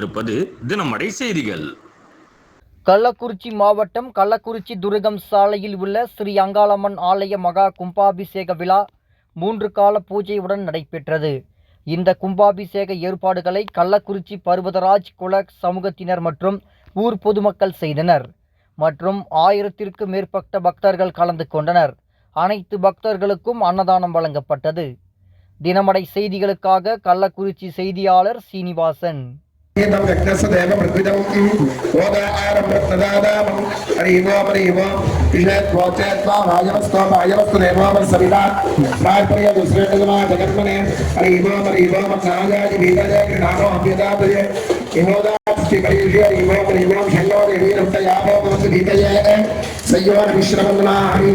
கொண்டிருப்பது தினமடை செய்திகள். கள்ளக்குறிச்சி மாவட்டம் கள்ளக்குறிச்சி துருகம் சாலையில் உள்ள ஸ்ரீ அங்காளம்மன் ஆலய மகா கும்பாபிஷேக விழா மூன்று கால பூஜையுடன் நடைபெற்றது. இந்த கும்பாபிஷேக ஏற்பாடுகளை கள்ளக்குறிச்சி பர்வதராஜ் குல சமூகத்தினர் மற்றும் ஊர் பொதுமக்கள் செய்தனர் மற்றும் ஆயிரத்திற்கு மேற்பட்ட பக்தர்கள் கலந்து கொண்டனர். அனைத்து பக்தர்களுக்கும் அன்னதானம் வழங்கப்பட்டது. தினமடை செய்திகளுக்காக கள்ளக்குறிச்சி செய்தியாளர் சீனிவாசன். गीतं यज्ञस्यदेव पृथ्वीदम् ओदारम्रत्नदादामम् हरिवो हरिवो विषयत्वो चेत्वा भाजवस्तो भाजवस्तु देवो सविता प्राग्परिय दूसरे जगमा जगन्मने हरिवो हरिवो मत्सागादि भीतजे कृणानो अभ्यदातये इमोदास्ति कलिषे हरिवो हरिवो शयो देवी रक्तयापो भवतु भीतये सयोर्विश्रमन्नाम्